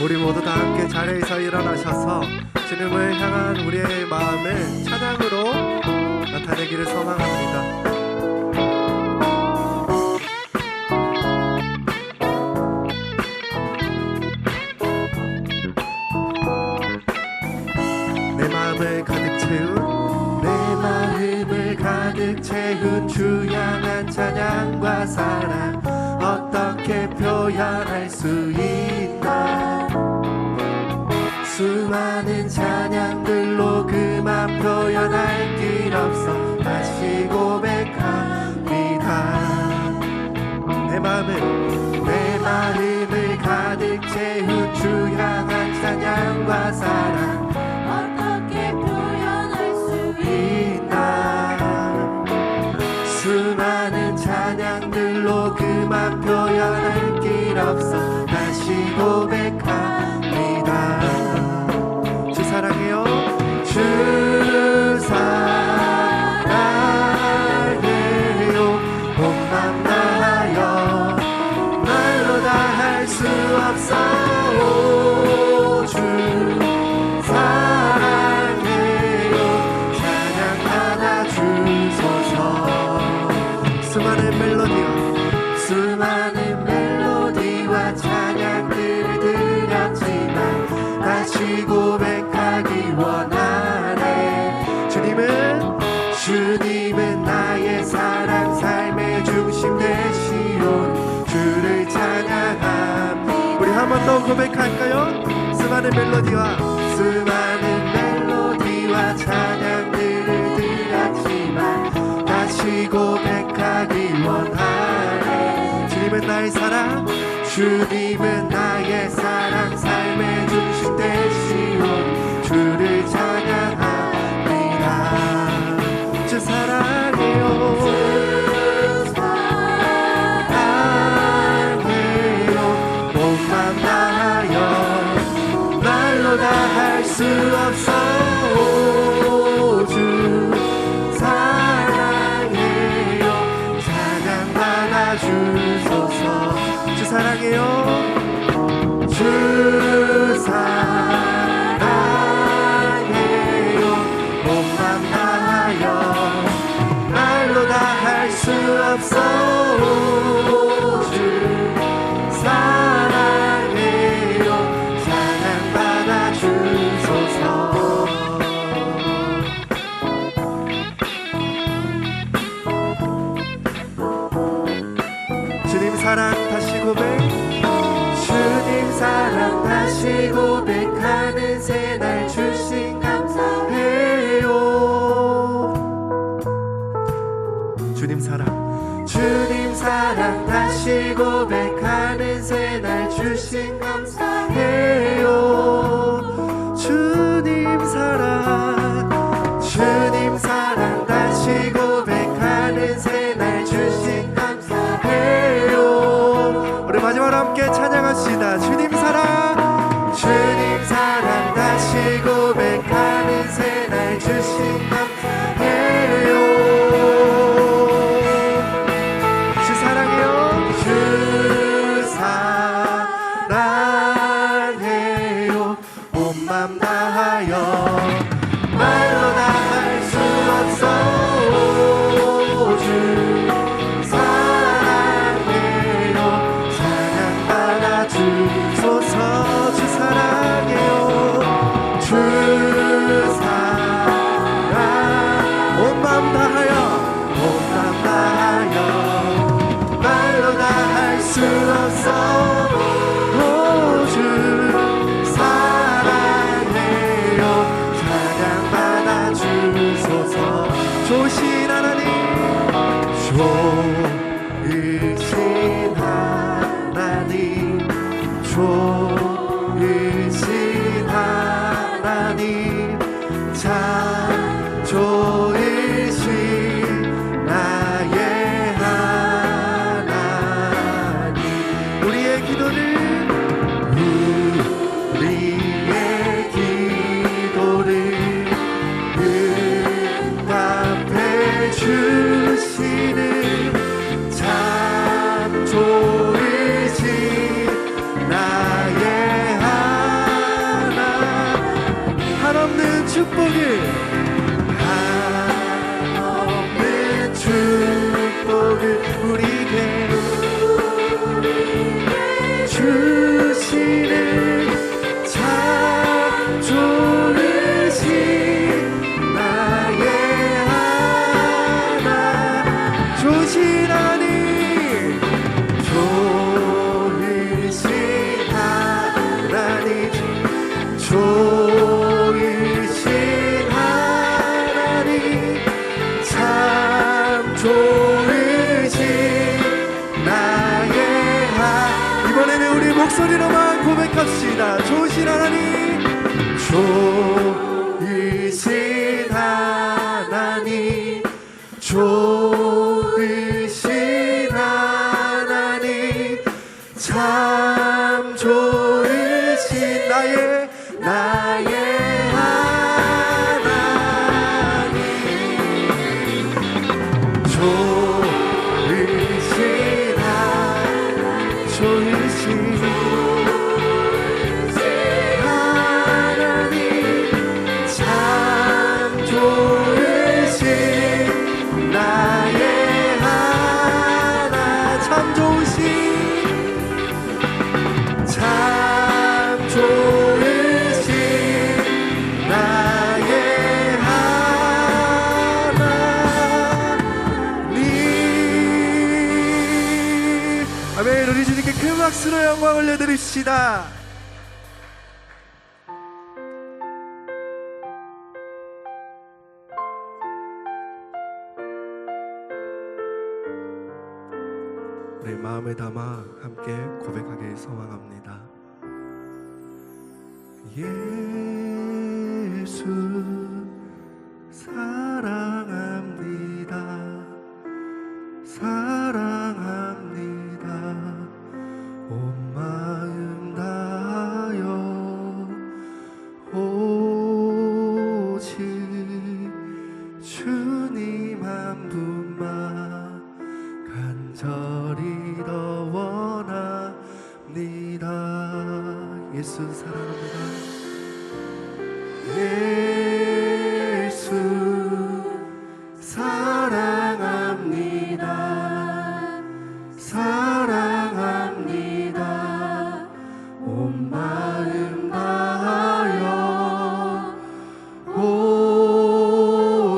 우리 모두 다 함께 자리에서 일어나셔서 주님을 향한 우리의 마음을 찬양으로 나타내기를 소망합니다. 채운 주양한 찬양과 사랑 어떻게 표현할 수 있나 수많은 찬양들로 그만 표현할 길 없어. 다시 고백합니다. 내 마음을 내 마음을 가득 채운 주향한 찬양과 사랑. 고백할까요? 수많은 멜로디와 수많은 멜로디와 찬양들을 들었지만 다시 고백하기 원하네. 주님은 나의 사랑 주님은 나의 사랑. 삶의 중심 되시오. 주를 To of Soul. 사랑 다시 고백하는 새날 주신 감사. Yeah. 좋으신 하나님 좋으신 하나님 참 좋으신 나의 나의 박수로 영광 올려드립시다. 우리 마음에 담아 함께 고백하게 소망합니다. 예수. 예수 사랑합니다. 예수 사랑합니다. 사랑합니다. 온 마음 다하여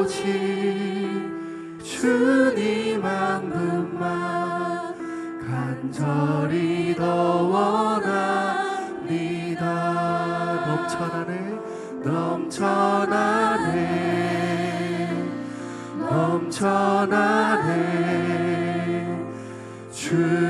오직 주님 한 분만 간절히 더워 전하네. 주